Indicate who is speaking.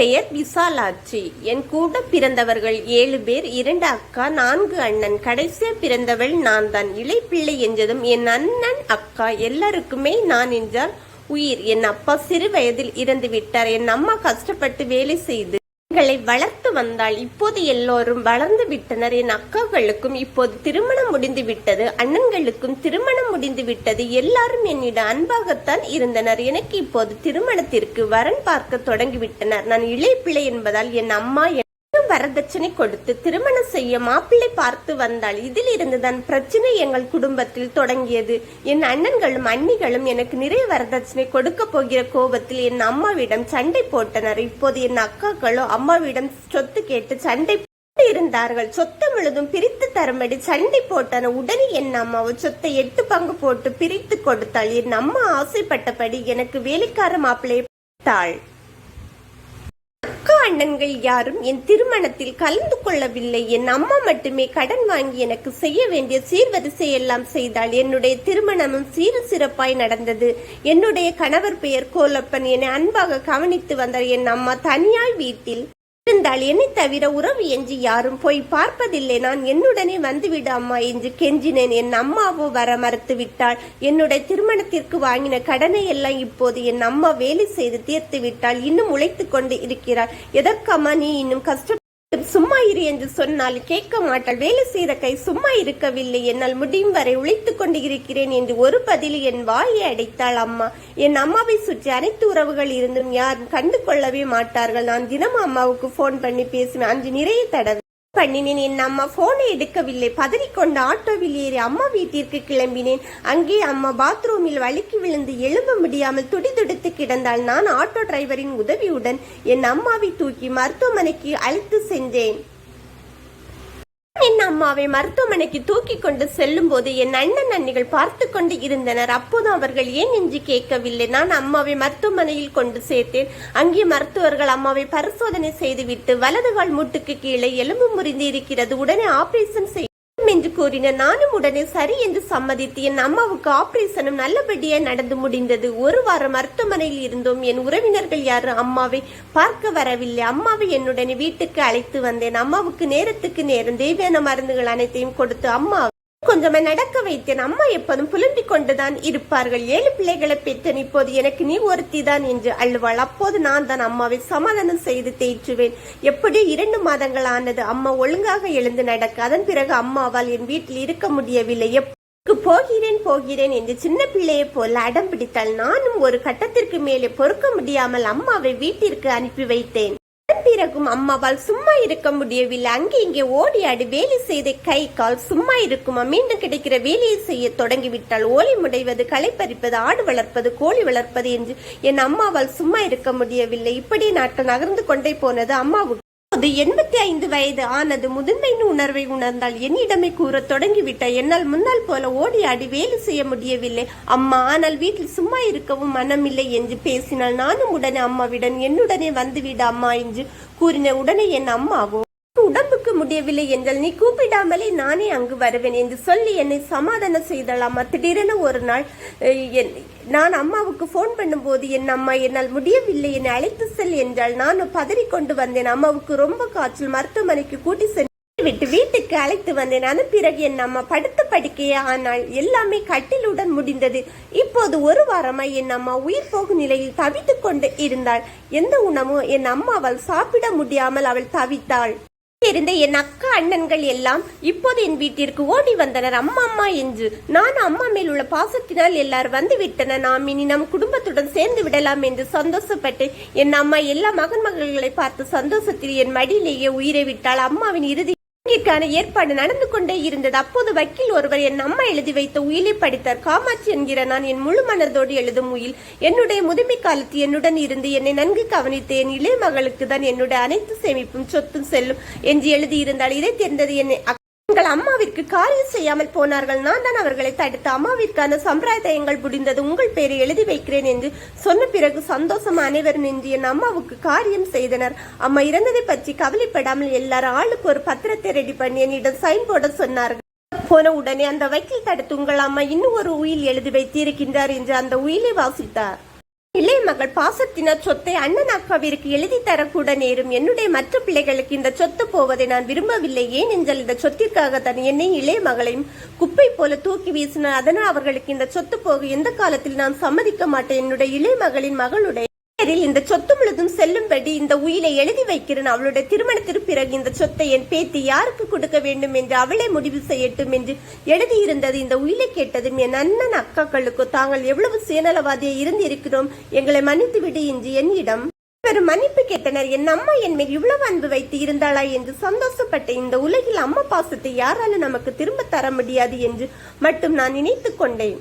Speaker 1: பெயர் விசாலாட்சி. என் கூட பிறந்தவர்கள் ஏழு பேர் இரண்டு அக்கா நான்கு அண்ணன். கடைசியா பிறந்தவள் நான் தான் இளைப்பிள்ளை என்றதும் என் அண்ணன் அக்கா எல்லாருக்குமே நான் என்றால் உயிர். என் அப்பா சிறு வயதில் இறந்து விட்டார் என் அம்மா கஷ்டப்பட்டு வேலை செய்து எங்களை வளர்த்து வந்தால் இப்போது எல்லோரும் வளர்ந்து விட்டனர். என் அக்காக்களுக்கும் இப்போது திருமணம் முடிந்து விட்டது. அண்ணன்களுக்கும் திருமணம் முடிந்து விட்டது. எல்லாரும் என்னிடம் அன்பாகத்தான் இருந்தனர். எனக்கு இப்போது திருமணத்திற்கு வரன் பார்க்க தொடங்கிவிட்டனர். நான் இளைப்பிள்ளை என்பதால் என் அம்மா வரதட்சணை கொடுத்து திருமணம் செய்ய மாப்பிள்ளை பார்த்து வந்தாள் இதில் இருந்துதான் பிரச்சனை எங்கள் குடும்பத்தில் தொடங்கியது. என் அண்ணன்களும் அண்ணிகளும் எனக்கு நிறைய வரதட்சணை கொடுக்க போகிற கோபத்தில் என் அம்மாவிடம் சண்டை போட்டனர். இப்போது என் அக்காக்களோ அம்மாவிடம் சொத்து கேட்டு சண்டை போட்டு இருந்தார்கள். சொத்து முழுதும் பிரித்து தரும்படி சண்டை போட்டன. உடனே என் அம்மாவை சொத்தை எட்டு பங்கு போட்டு பிரித்து கொடுத்தாள். என் அம்மா ஆசைப்பட்டபடி எனக்கு வேலைக்கார மாப்பிள்ளையை பார்த்தாள். அண்ணன்கள் யாரும் என் திருமணத்தில் கலந்து கொள்ளவில்லை. என் அம்மா மட்டுமே கடன் வாங்கி எனக்கு செய்ய வேண்டிய சீர்வரிசை எல்லாம் செய்தாள். என்னுடைய திருமணமும் சீறு சிறப்பாய் நடந்தது. என்னுடைய கணவர் பெயர் கோலப்பன். என்னை அன்பாக கவனித்து வந்தார். என் அம்மா தனியாய் வீட்டில் இருந்தால் என்னை தவிர உறவு என்று யாரும் போய் பார்ப்பதில்லை. நான் என்னுடனே வந்துவிடு அம்மா என்று கெஞ்சினேன். என் அம்மாவோ வர மறுத்து விட்டாள் என்னுடைய திருமணத்திற்கு வாங்கின கடனை எல்லாம் இப்போது என் அம்மா வேலை செய்து தீர்த்து விட்டாள் இன்னும் உழைத்துக் கொண்டு இருக்கிறாள். எதற்கம்மா நீ இன்னும் கஷ்ட சும்மா இரு என்று சொன்னால் கேட்க மாட்டாள். வேலை செய்த கை சும்மா இருக்கவில்லை. என்னால் முடியும் வரை உழைத்துக் கொண்டு இருக்கிறேன் என்று ஒரு பதில் என் வாயை அடைத்தாள் அம்மா. என் அம்மாவை சுற்றி அனைத்து உறவுகள் இருந்தும் யாரும் கண்டு கொள்ளவே மாட்டார்கள். நான் தினமும் அம்மாவுக்கு போன் பண்ணி பேசுவேன். அன்று நிறைய தடவை பண்ணினேன் என் அம்மா போனை எடுக்கவில்லை. பதறிக்கொண்டு ஆட்டோவில் ஏறி அம்மா வீட்டிற்கு கிளம்பினேன். அங்கே அம்மா பாத்ரூமில் வழுக்கி விழுந்து எழும்ப முடியாமல் துடிதுடித்து கிடந்தால் நான் ஆட்டோ டிரைவரின் உதவியுடன் என் அம்மாவை தூக்கி மருத்துவமனைக்கு அழைத்து சென்றேன். என் அம்மாவை மருத்துவமனைக்கு தூக்கி கொண்டு செல்லும் போது என் அண்ணன் அண்ணிகள் பார்த்து கொண்டு இருந்தனர். அப்போது அவர்கள் ஏன் என்று கேட்கவில்லை. நான் அம்மாவை மருத்துவமனையில் கொண்டு சேர்த்தேன். அங்கே மருத்துவர்கள் அம்மாவை பரிசோதனை செய்துவிட்டு வலது கால் மூட்டுக்கு கீழே எலும்பு முறிந்து இருக்கிறது. உடனே ஆபரேஷன் செய் கூறின நானும் உடனே சரி என்று சம்மதித்து என் அம்மாவுக்கு ஆபரேஷனும் நல்லபடியாக நடந்து முடிந்தது. ஒரு வாரம் மருத்துவமனையில் இருந்தோம். என் உறவினர்கள் யாரும் அம்மாவை பார்க்க வரவில்லை. அம்மாவை என்னுடனே வீட்டுக்கு அழைத்து வந்தேன். அம்மாவுக்கு நேரத்துக்கு நேரம் தேவையான மருந்துகள் அனைத்தையும் கொடுத்து அம்மா கொஞ்சமே நடக்க வைத்தேன் அம்மா எப்போதும் புலம்பிக் கொண்டுதான் இருப்பார்கள். ஏழு பிள்ளைகளை பெற்றேன். இப்போது எனக்கு நீ ஒருத்தி தான் என்று அழுவாள். அப்போது நான் தான் அம்மாவை சமாதானம் செய்து தேற்றுவேன். எப்படி இரண்டு மாதங்கள் ஆனது அம்மா ஒழுங்காக எழுந்து நடக்க அதன் பிறகு அம்மாவால் என் வீட்டில் இருக்க முடியவில்லை. போகிறேன் போகிறேன் என்று சின்ன பிள்ளையை போல அடம் பிடித்தால் நானும் ஒரு கட்டத்திற்கு மேலே பொறுக்க முடியாமல் அம்மாவை வீட்டிற்கு அனுப்பி வைத்தேன். பிறகும் அம்மாவால் சும்மா இருக்க முடியவில்லை. அங்கே இங்கே ஓடி ஆடி வேலை செய்த கை கால் சும்மா இருக்குமா? மீண்டும் கிடைக்கிற வேலையை செய்ய தொடங்கிவிட்டால் ஓலை முடைவது களை பறிப்பது ஆடு வளர்ப்பது கோழி வளர்ப்பது என்று என் அம்மாவால் சும்மா இருக்க முடியவில்லை. இப்படி நாட்கள் நகர்ந்து கொண்டே போனது அம்மாவுக்கு. அது எண்பத்தி ஐந்து வயது ஆனது முதன்மையின் உணர்வை உணர்ந்தால் என்னிடமே கூற தொடங்கிவிட்ட. என்னால் முன்னால் போல ஓடி ஆடி வேலை செய்ய முடியவில்லை. அம்மா ஆனால் வீட்டில் சும்மா இருக்கவும் மனமில்லை என்று பேசினாள். நானும் உடனே அம்மாவிடம் என்னுடனே வந்துவிட அம்மா என்று கூறின உடனே என் அம்மாவோ உடம்புக்கு முடியவில்லை என்றால் நீ கூப்பிடாமலே நானே அங்கு வருவேன் என்று சொல்லி என்னை சமாதானம் செய்தலாமா அம்மா திடீரென ஒரு நாள் என்- நான் அம்மாவுக்கு ஃபோன் பண்ணும்போது என் அம்மா என்னால் முடியவில்லை என்னை அழைத்து செல் என்றால் நானும் பதறிக்கொண்டு வந்தேன். அம்மாவுக்கு ரொம்ப காய்ச்சல். மருத்துவமனைக்கு கூட்டி சென்று விட்டு வீட்டுக்கு அழைத்து வந்தேன். அதன் பிறகு என் அம்மா படுத்த படுக்கையே ஆனால் எல்லாமே கட்டிலுடன் முடிந்தது. இப்போது ஒரு வாரமாய் என் அம்மா உயிர் போகும் நிலையில் தவித்துக் கொண்டு இருந்தாள். எந்த உணவும் என் அம்மாவால் சாப்பிட முடியாமல் அவள் தவித்தாள். இருந்த என் அக்கா அண்ணன்கள் எல்லாம் இப்போது என் வீட்டிற்கு ஓடி வந்தனர். அம்மா அம்மா என்று. நான் அம்மா மேல் உள்ள பாசத்தினால் எல்லாரும் வந்து விட்டனர் நாம் இனி நம் குடும்பத்துடன் சேர்ந்து விடலாம் என்று சந்தோஷப்பட்டு என் அம்மா எல்லா மகன் மகள்களை பார்த்து சந்தோஷத்தில் என் மடியிலேயே உயிரை விட்டால் அம்மாவின் இறுதி இதற்கான ஏற்பாடு நடந்து கொண்டே இருந்தது. அப்போது வக்கீல் ஒருவர் என் அம்மா எழுதி வைத்த உயிலை படித்தார். காமாட்சி என்கிற நான் என் முழு மனதோடு எழுதும் உயில். என்னுடைய முதுமை காலத்து என்னுடன் இருந்து என்னை நன்கு கவனித்த என் இளைய மகளுக்கு தான் என்னுடைய அனைத்து சேமிப்பும் சொத்தும் செல்லும் என்று எழுதியிருந்தால் இதை தெரிந்தது என்னை எங்கள் அம்மாவிற்கு காரியம் செய்யாமல் போனார்கள். நான் தான் அவர்களை தடுத்து அம்மாவிற்கான சம்பிரதாயங்கள் முடிந்தது. உங்கள் பெயரை எழுதி வைக்கிறேன் என்று சொன்ன பிறகு சந்தோஷம் அனைவரும் நின்று என் அம்மாவுக்கு காரியம் செய்தனர். அம்மா இறந்ததை பற்றி கவலைப்படாமல் எல்லாரும் ஆளுக்கு ஒரு பத்திரத்தை ரெடி பண்ணி என்னிடம் சைன் போட சொன்னார்கள். போன உடனே அந்த வக்கீல் தடுத்து உங்கள் அம்மா இன்னும் ஒரு உயில் எழுதி வைத்திருக்கின்றார் என்று அந்த உயிலை வாசித்தார். இளைய மகள் பாசத்தினர் சொத்தை அண்ணன் அக்காவிற்கு எழுதி தரக்கூட நேரும். என்னுடைய மற்ற பிள்ளைகளுக்கு இந்த சொத்து போவதை நான் விரும்பவில்லை. ஏன் என்றால் இந்த சொத்திற்காக தன் என்னை இளைய மகளையும் குப்பை போல தூக்கி வீசினார். அதனால் அவர்களுக்கு இந்த சொத்து போக எந்த காலத்தில் நான் சம்மதிக்க மாட்டேன். என்னுடைய இளைய மகளின் மகளுடைய பேரில் இந்த சொத்து முழுதும் செல்லும்படி இந்த உயிலை எழுதி வைக்கிறேன். அவளுடைய திருமணத்திற்கு பிறகு இந்த சொத்தை என் பேத்தி யாருக்கு கொடுக்க வேண்டும் என்று அவளே முடிவு செய்யட்டும் என்று எழுதியிருந்தது. இந்த உயிலை கேட்டதும் என் அண்ணன் அக்காக்களுக்கு தாங்கள் எவ்வளவு சுயநலவாதியை இருந்திருக்கிறோம். எங்களை மன்னித்து விடு என்று என்னிடம் பெரும் மன்னிப்பு கேட்டனர். என் அம்மா என் மேல் இவ்வளவு அன்பு வைத்து இருந்தாளா? என்று சந்தோஷப்பட்ட இந்த உலகில் அம்மா பாசத்தை யாராலும் நமக்கு திரும்ப தர முடியாது என்று மட்டும் நான் நினைத்துக் கொண்டேன்.